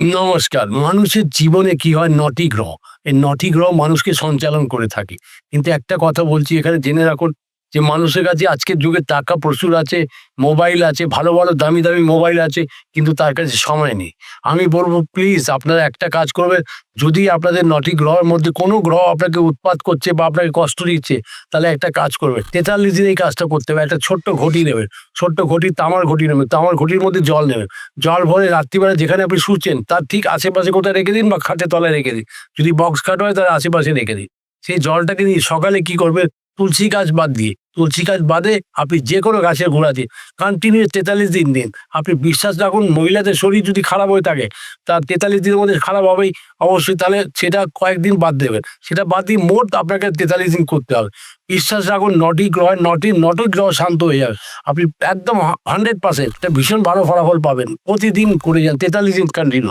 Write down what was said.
নমস্কার। মানুষের জীবনে কি হয়? নটি গ্রহ এই নটি গ্রহ মানুষকে সঞ্চালন করে থাকে। কিন্তু একটা কথা বলছি, এখানে জেনে রাখুন যে মানুষের কাছে আজকের যুগে টাকা প্রচুর আছে, মোবাইল আছে, ভালো ভালো, দামি দামি মোবাইল আছে, কিন্তু তার কাছে সময় নেই। আমি বলব প্লিজ আপনারা একটা কাজ করবেন, যদি আপনাদের নটি গ্রহের মধ্যে কোনো গ্রহ আপনাকে উৎপাত করছে বা আপনাকে কষ্ট দিচ্ছে, তাহলে একটা কাজ করবে তেতাল্লিশ দিন এই কাজটা করতে হবে, একটা ছোট্ট ঘটি নেবেন, ছোট্ট ঘটি তামার ঘটি নেবেন, তামার ঘটির মধ্যে জল নেবেন, জল ভরে রাত্রিবেলা যেখানে আপনি শুচ্ছেন, তার ঠিক আশেপাশে কোথায় রেখে দিন বা খাটের তলায় রেখে দিন। যদি বক্স খাট হয় তার আশেপাশে রেখে দিন। সেই জলটাকে নিয়ে সকালে কি করবে তুলসী গাছ বাদ দিয়ে, তুলসী গাছ বাদে আপনি যে কোনো গাছের গোড়া দিয়ে কন্টিনিউ তেতাল্লিশ দিন দিন। আপনি বিশ্বাস রাখুন, মহিলাদের শরীর যদি খারাপ হয়ে থাকে, তা তেতাল্লিশ দিনের মধ্যে খারাপ হবেই। অবশ্যই তাহলে সেটা কয়েকদিন বাদ দেবেন। সেটা বাদ দিয়ে মোট আপনাকে তেতাল্লিশ দিন করতে হবে। বিশ্বাস রাখুন, নটি গ্রহ নটি নটি গ্রহ শান্ত হয়ে যাবে। আপনি একদম হান্ড্রেড পার্সেন্ট ভীষণ ভালো ফলাফল পাবেন। প্রতিদিন করে যান, তেতাল্লিশ দিন কন্টিনিউ